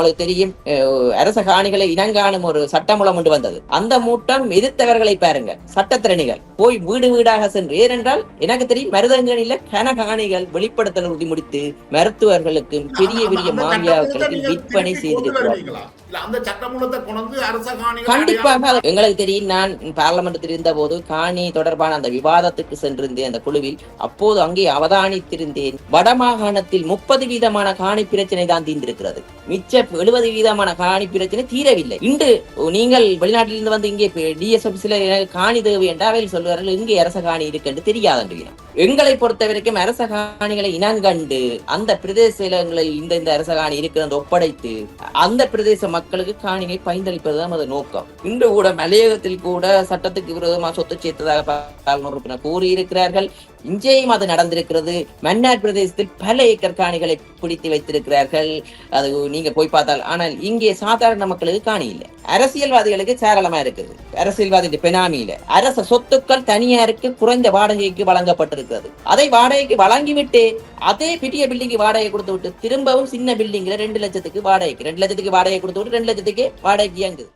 உங்களுக்கு தெரியும். அரச காணிகளை இனங்காணும் ஒரு சட்டமூலம் கொண்டு வந்தது. அந்த மூட்டம் எதிர்த்தவர்களை பாருங்க. சட்டத்திறனிகள். போய் வீடு வீடாக சென்று. ஏனென்றால் எனக்கு தெரியும் மருதங்கனில கன காணிகள் வெளிப்படுத்தல் உறுதி முடித்து மருத்துவர்களுக்கும் பெரிய பெரிய நீங்கள் விற்பனை திருப்பி கொண்டு செய்திருக்கிறார். வருவீங்களா? இல்ல, அந்த சட்டமூலத்தை கொண்டு வந்து அரச காணிகள் கண்டிப்பாக எங்களுக்கு தெரியும். நான் பார்லமெண்டத்தில் இருந்த போது காணி தொடர்பான அந்த விவாதத்துக்கு சென்றிருந்தேன் அந்த குழுவில். அப்போது அங்கே அவதானித்திருந்தேன். வடமாகாணத்தில் முப்பது வீதமான காணி பிரச்சனை தான் தீர்ந்திருக்கிறது. மிச்ச எழுபது வீதமான காணி பிரச்சனை தீரவில்லை. இன்று நீங்கள் வெளிநாட்டிலிருந்து வந்து இங்கே டிஎஸ் ஆபீஸ்ல காணி தேவை என்றால் சொல்வார்கள் இங்கே அரச காணி இருக்கு என்று தெரியாது எங்களை பொறுத்த வரைக்கும் அரச காணிகளை இனங்கண்டு அந்த பிரதேசங்களில் இந்த இந்த அரச காணி இருக்கிறது ஒப்படைத்து அந்த பிரதேச மக்களுக்கு காணியை பைந்தளிப்பதுதான் அது நோக்கம். இன்று கூட மலையகத்தில் கூட சட்டத்துக்கு விரோதமாக சொத்து சேர்த்ததாக உறுப்பினர் கூறியிருக்கிறார்கள். இங்கேயும் அது நடந்திருக்கிறது. மன்னார் பிரதேசத்தில் பல ஏக்கர் காணிகளை பிடித்து வைத்திருக்கிறார்கள். அது நீங்க போய் பார்த்தால் ஆனால் இங்கே சாதாரண மக்களுக்கு காணி இல்லை. அரசியல்வாதிகளுக்கு சேரளமா இருக்குது. அரசியல்வாதி பெனாமியில அரச சொத்துக்கள் தனியாருக்கு குறைந்த வாடகைக்கு வழங்கப்பட்டிருக்கு. வழங்கப்பட்டிருக்கிறது அதை வாடகைக்கு வழங்கிவிட்டு அதே பெரிய பில்டிங்கு வாடகை கொடுத்து விட்டு திரும்பவும் சின்ன பில்டிங்ல ரெண்டு லட்சத்துக்கு வாடகைக்கு ரெண்டு லட்சத்துக்கு வாடகை கொடுத்து விட்டு ரெண்டு லட்சத்துக்கு வாடகைக்கு இயங்குது.